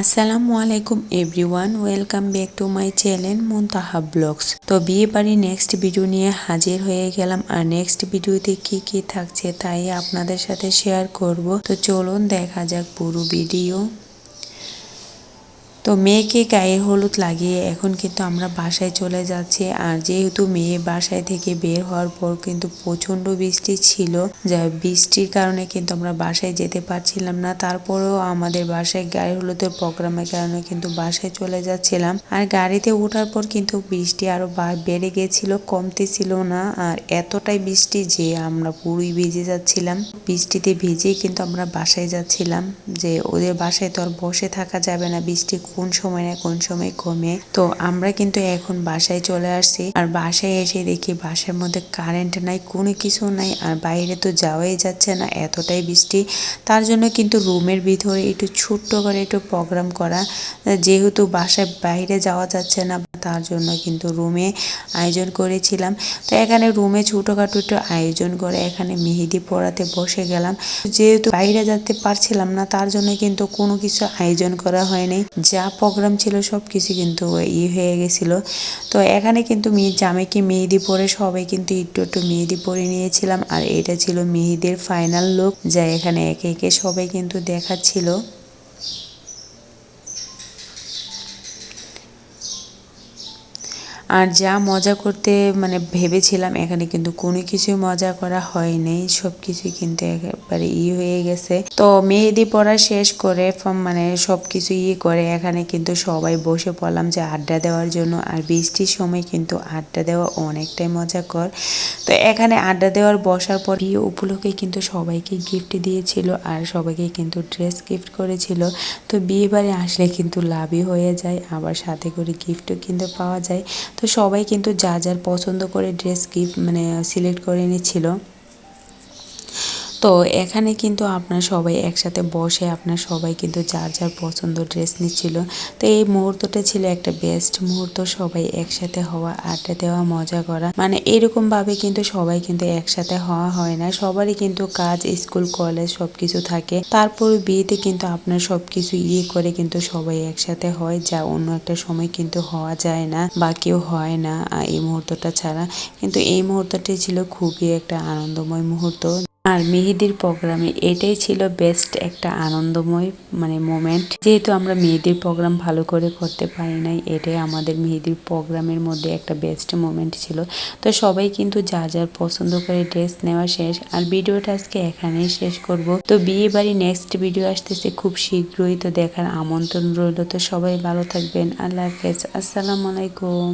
আসসালামু আলাইকুম everyone, welcome back to my channel Muntaha vlogs. তো বিয়ে বাড়ি নেক্সট ভিডিও নিয়ে হাজির হয়ে গেলাম। আর নেক্সট ভিডিওতে কি কি থাকছে তাই আপনাদের সাথে শেয়ার করব। তো চলুন দেখা যাক পুরো ভিডিও তো মেয়েকে গায়ে হলুদ লাগিয়ে এখন কিন্তু আমরা বাসায় চলে যাচ্ছি। আর যেহেতু মেয়ে বাসায় থেকে বের হওয়ার পর কিন্তু প্রচণ্ড বৃষ্টি ছিল, যা বৃষ্টির কারণে কিন্তু আমরা বাসায় যেতে পারছিলাম না। তারপরেও আমাদের বাসায় গায়ে হলুদের প্রোগ্রামের কারণে কিন্তু বাসায় চলে যাচ্ছিলাম। আর গাড়িতে ওঠার পর কিন্তু বৃষ্টি আরও বেড়ে গেছিল, কমতে ছিল না। আর এতটাই বৃষ্টি যে আমরা পুরোই ভিজে যাচ্ছিলাম। বৃষ্টিতে ভিজেই কিন্তু আমরা বাসায় যাচ্ছিলাম যে ওদের বাসায় তো আর বসে থাকা যাবে না, বৃষ্টি কোন সময় না কোন সময় কমে। তো আমরা কিন্তু এখন বাসায় চলে আসছি। আর বাসায় এসে দেখি বাসার মধ্যে কারেন্ট নাই, কোনো কিছু নাই। আর বাইরে তো যাওয়াই যাচ্ছে না, এতটাই বৃষ্টি। তার জন্য কিন্তু রুমের ভিতরে একটু ছোট্ট করে একটু প্রোগ্রাম করা। যেহেতু বাসায় বাইরে যাওয়া যাচ্ছে না, তার জন্য কিন্তু রুমে আয়োজন করেছিলাম। তো এখানে রুমে ছোটোখাটো একটু আয়োজন করে এখানে মেহেদি পড়াতে বসে গেলাম। যেহেতু বাইরে যেতে পারছিলাম না, তার জন্য কিন্তু কোনো কিছু আয়োজন করা হয়নি। যা প্রোগ্রাম ছিল সব কিছু কিন্তু ই হয়ে গেছিল। তো এখানে কিন্তু মেয়ে জামাইকে মেহেদি পরে সবাই কিন্তু একটু একটু মেহেদি পরে নিয়েছিলাম। আর এটা ছিল মেহেদির ফাইনাল লুক যা এখানে একে একে সবাই কিন্তু দেখাচ্ছিল। আর যা মজা করতে মানে ভেবেছিলাম, এখানে কিন্তু কোনো কিছুই মজা করা হয়নি। সব কিছুই কিন্তু একেবারে ই হয়ে গেছে। তো মেহেদি পড়া শেষ করে মানে সব কিছু ই করে এখানে কিন্তু সবাই বসে পড়লাম যে আড্ডা দেওয়ার জন্য। আর বৃষ্টির সময় কিন্তু আড্ডা দেওয়া অনেকটাই মজা কর। তো এখানে আড্ডা দেওয়ার বসার পর বিয়ে উপলক্ষে কিন্তু সবাইকে গিফট দিয়েছিল আর সবাইকে কিন্তু ড্রেস গিফট করেছিল। তো বিয়ে বাড়ি আসলে কিন্তু লাভই হয়ে যায়। আবার সাথে করে গিফটও কিন্তু পাওয়া যায়। তো সবাই কিন্তু যা যার পছন্দ করে ড্রেস গিফট মানে সিলেক্ট করে নিচ্ছিল তো এখানে কিন্তু আপনার সবাই একসাথে বসে আপনার সবাই কিন্তু যার যার পছন্দ ড্রেস নিচ্ছিল। তো এই মুহূর্তটা ছিল একটা বেস্ট মুহূর্ত, সবাই একসাথে হওয়া, আড্ডা দেওয়া, মজা করা। মানে এরকম ভাবে কিন্তু সবাই কিন্তু একসাথে হওয়া হয় না। সবারই কিন্তু কাজ, স্কুল কলেজ সব কিছু থাকে। তারপর বিয়েতে কিন্তু আপনার সব কিছু ইয়ে করে কিন্তু সবাই একসাথে হয়, যা অন্য একটা সময় কিন্তু হওয়া যায় না বা কেউ হয় না এই মুহূর্তটা ছাড়া। কিন্তু এই মুহূর্তটি ছিল খুবই একটা আনন্দময় মুহূর্ত। আর মেহেদির প্রোগ্রামে এটাই ছিল বেস্ট একটা আনন্দময় মানে মোমেন্ট যেহেতু আমরা মেহেদির প্রোগ্রাম ভালো করে করতে পারি নাই, এটাই আমাদের মেহেদির প্রোগ্রামের মধ্যে একটা বেস্ট মোমেন্ট ছিল। তো সবাই কিন্তু যা যার পছন্দ করে ড্রেস নেওয়া শেষ। আর ভিডিওটা আজকে এখানেই শেষ করব। তো বিয়ে বাড়ি নেক্সট ভিডিও আসতেছে খুব শীঘ্রই, তো দেখার আমন্ত্রণ রইল। তো সবাই ভালো থাকবেন। আল্লাহ হাফেজ। আসসালামু আলাইকুম।